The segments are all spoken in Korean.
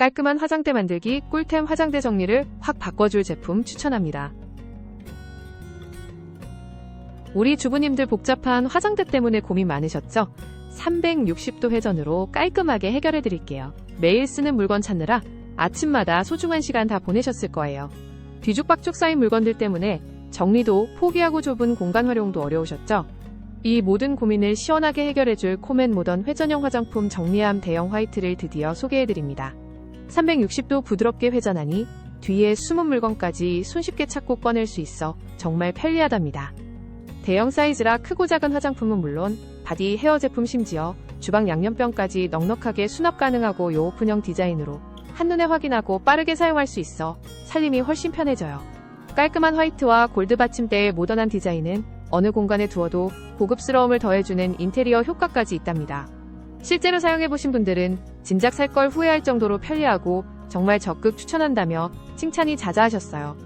깔끔한 화장대 만들기 꿀템 화장대 정리를 확 바꿔줄 제품 추천합니다. 우리 주부님들 복잡한 화장대 때문에 고민 많으셨죠? 360도 회전으로 깔끔하게 해결해 드릴게요. 매일 쓰는 물건 찾느라 아침마다 소중한 시간 다 보내셨을 거예요. 뒤죽박죽 쌓인 물건들 때문에 정리도 포기하고 좁은 공간 활용도 어려우셨죠? 이 모든 고민을 시원하게 해결해줄 코멘 모던 회전형 화장품 정리함 대형 화이트를 드디어 소개해드립니다. 360도 부드럽게 회전하니 뒤에 숨은 물건까지 손쉽게 찾고 꺼낼 수 있어 정말 편리하답니다. 대형 사이즈라 크고 작은 화장품은 물론 바디 헤어 제품 심지어 주방 양념병까지 넉넉하게 수납 가능하고 요 오픈형 디자인으로 한눈에 확인하고 빠르게 사용할 수 있어 살림이 훨씬 편해져요. 깔끔한 화이트와 골드 받침대의 모던한 디자인은 어느 공간에 두어도 고급스러움을 더해주는 인테리어 효과까지 있답니다. 실제로 사용해보신 분들은 진작 살 걸 후회할 정도로 편리하고 정말 적극 추천한다며 칭찬이 자자하셨어요.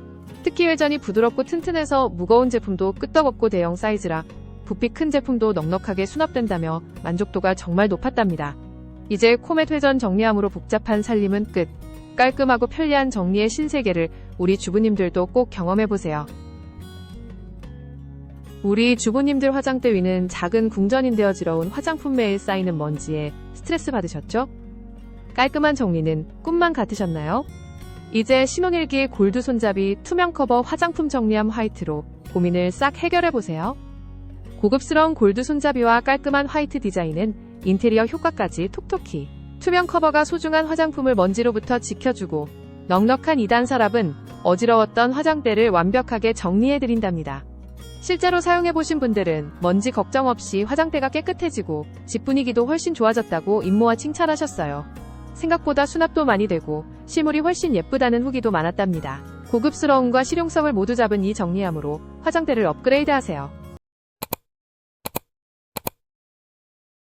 특히 회전이 부드럽고 튼튼해서 무거운 제품도 끄떡없고 대형 사이즈라 부피 큰 제품도 넉넉하게 수납된다며 만족도가 정말 높았답니다. 이제 코멧 회전 정리함으로 복잡한 살림은 끝. 깔끔하고 편리한 정리의 신세계를 우리 주부님들도 꼭 경험해보세요. 우리 주부님들 화장대 위는 작은 궁전인데 어지러운 화장품 매일 쌓이는 먼지에 스트레스 받으셨죠? 깔끔한 정리는 꿈만 같으셨나요? 이제 신혼일기 골드 손잡이 투명 커버 화장품 정리함 화이트로 고민을 싹 해결해보세요. 고급스러운 골드 손잡이와 깔끔한 화이트 디자인은 인테리어 효과까지 톡톡히 투명 커버가 소중한 화장품을 먼지로부터 지켜주고 넉넉한 2단 서랍은 어지러웠던 화장대를 완벽하게 정리해드린답니다. 실제로 사용해보신 분들은 먼지 걱정 없이 화장대가 깨끗해지고 집 분위기도 훨씬 좋아졌다고 임모와 칭찬하셨어요. 생각보다 수납도 많이 되고 실물이 훨씬 예쁘다는 후기도 많았답니다. 고급스러움과 실용성을 모두 잡은 이 정리함으로 화장대를 업그레이드하세요.